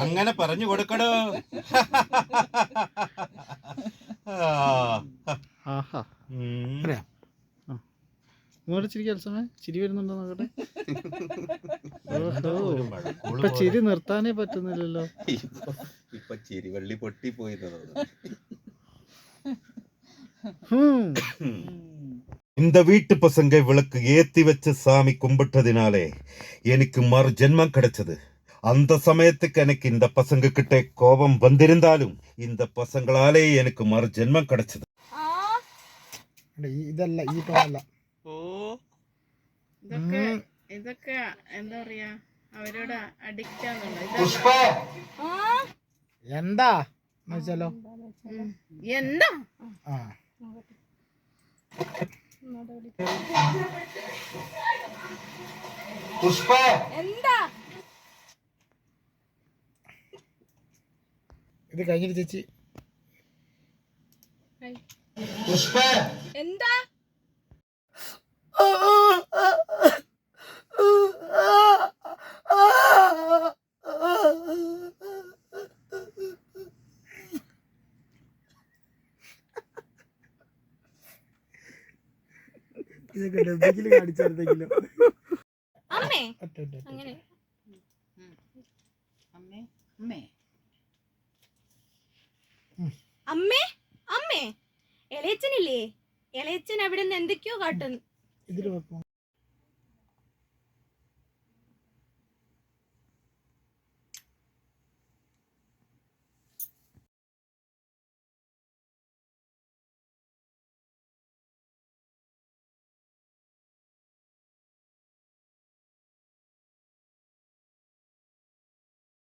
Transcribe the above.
അങ്ങനെ പറഞ്ഞു കൊടുക്കടോ. ചിരിക്കാൻ സമയം ചിരി വരുന്നുണ്ടോ നോക്കട്ടെ? ഇപ്പൊ ചിരി നിർത്താനേ പറ്റുന്നില്ലല്ലോ. ഇപ്പൊ- ഇപ്പൊ ചിരിവള്ളി പൊട്ടിപ്പോയി ഹും. இந்த வீட்டு பசங்க விளக்கு ஏத்தி வச்சு சாமி கும்பிட்டதினாலே எனக்கு மறு ஜென்மம் கிடைச்சது அந்த சமயத்துக்கு எனக்கு இந்த பசங்க கிட்ட கோபம் வந்திருந்தாலும் இந்த பசங்களாலே எனக்கு மறு ஜென்மம் கிடைச்சது അല്ല, ഈ- ഇതല്ല ഈ ടോണല്ല ഓ ഇതൊക്കെ ഇതൊക്കെ എന്താ പറയാ അവരോട് അഡിക്റ്റ് ആണെന്നുണ്ടോ എന്താ എന്ന് വെച്ചാലോ എന്താ ആ എന്താ? ഇത് കഴിഞ്ഞിട്ട് ചേച്ചി. എന്താ? ഇതൊക്കെ ഡബിക്കിൽ കാണിച്ചെടുത്തെങ്കിലും അമ്മേ. അങ്ങനെ. അമ്മേ അമ്മേ. അമ്മേ അമ്മേ. ഇളയച്ചനില്ലേ ഇളയച്ചൻ അവിടെ നിന്ന് എന്തൊക്കെയോ കാട്ടുന്നു.